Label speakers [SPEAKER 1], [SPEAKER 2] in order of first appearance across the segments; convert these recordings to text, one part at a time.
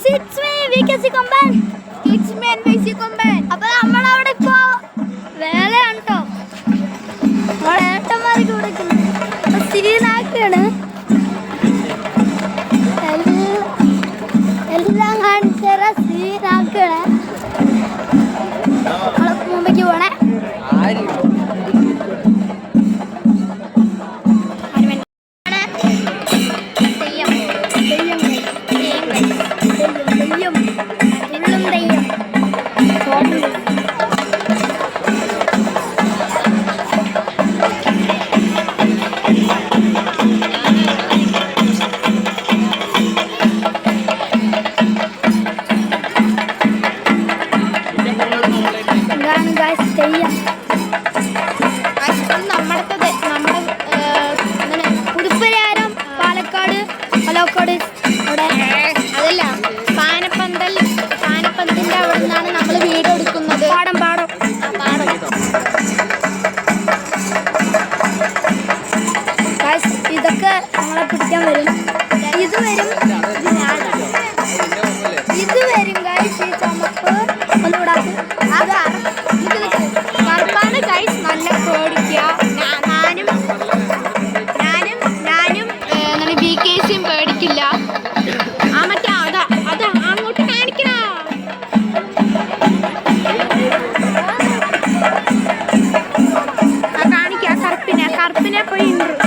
[SPEAKER 1] Guys C കൊമ്പൻ
[SPEAKER 2] it's me N V C
[SPEAKER 1] അപ്പോൾ നമ്മൾ അവിടെ പോ. വേലയാണ് ട്ടോ. നമ്മൾ ഏട്ടന്മാർക്ക് കൊടുക്കുന്നത് അപ്പോൾ സീനാക്കാണ് എല്ലാം കാണിച്ചു തരാം. സീനാക്കാണ് ലോക്കോട് അവിടെ.
[SPEAKER 2] അതല്ല പാനപ്പന്തൽ പാനപ്പന്തിന്റെ അവിടെ നിന്നാണ് നമ്മൾ വീട് എടുക്കുന്നത്.
[SPEAKER 1] പാടം പാടം.
[SPEAKER 2] പാടം.
[SPEAKER 1] ഇതൊക്കെ നമ്മളെ പിടിക്കാൻ വരും.
[SPEAKER 2] ഇത്
[SPEAKER 1] വരും
[SPEAKER 2] Martin Epoindro.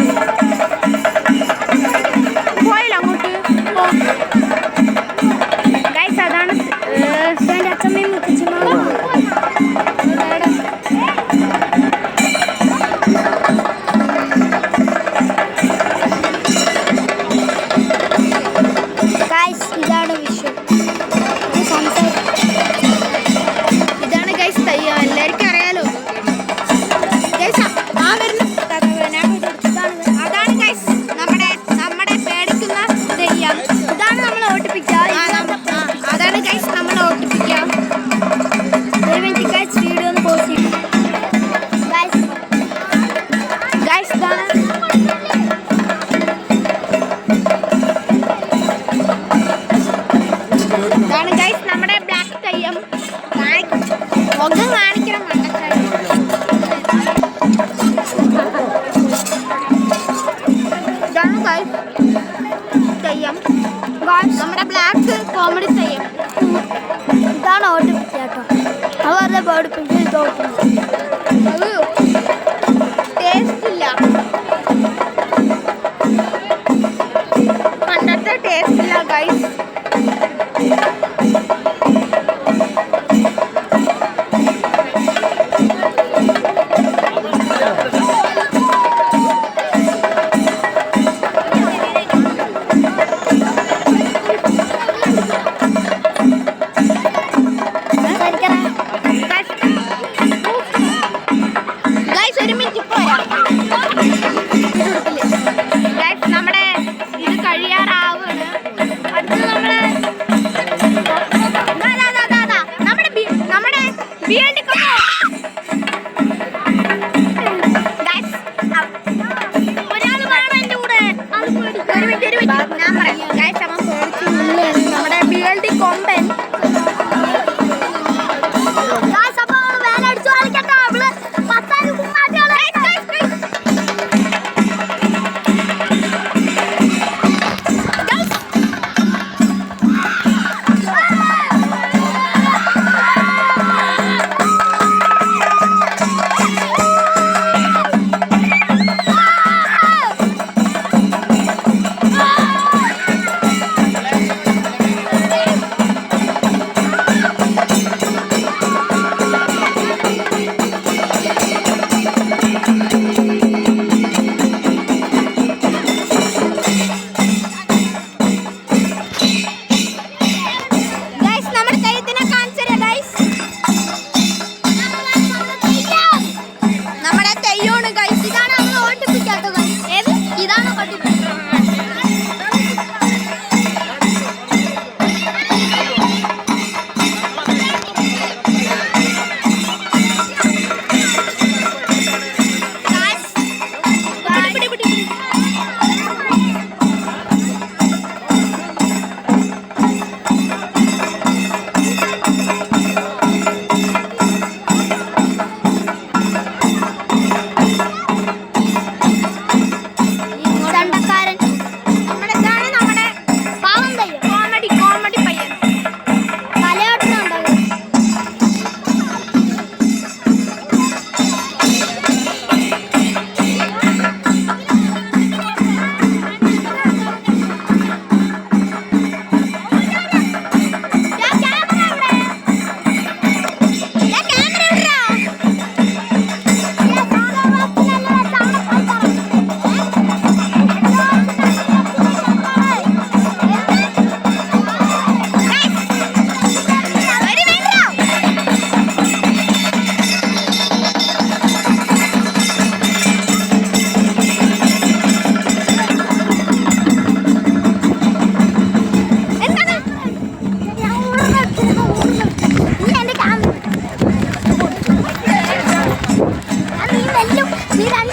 [SPEAKER 1] Merhaba öğretmenim. Beni doğdunuz.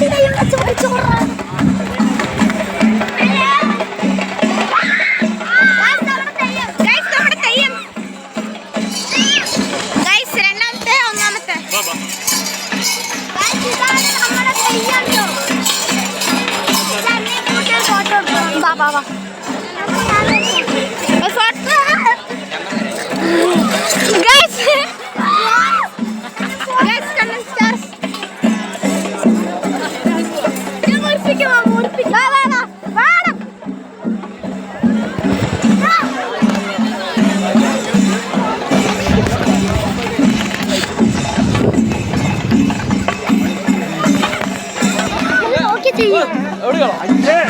[SPEAKER 1] വിലയുള്ള ചോദിച്ചോറാണ്
[SPEAKER 2] ബാബാ ഗൈസ്
[SPEAKER 1] 搞这个了，你。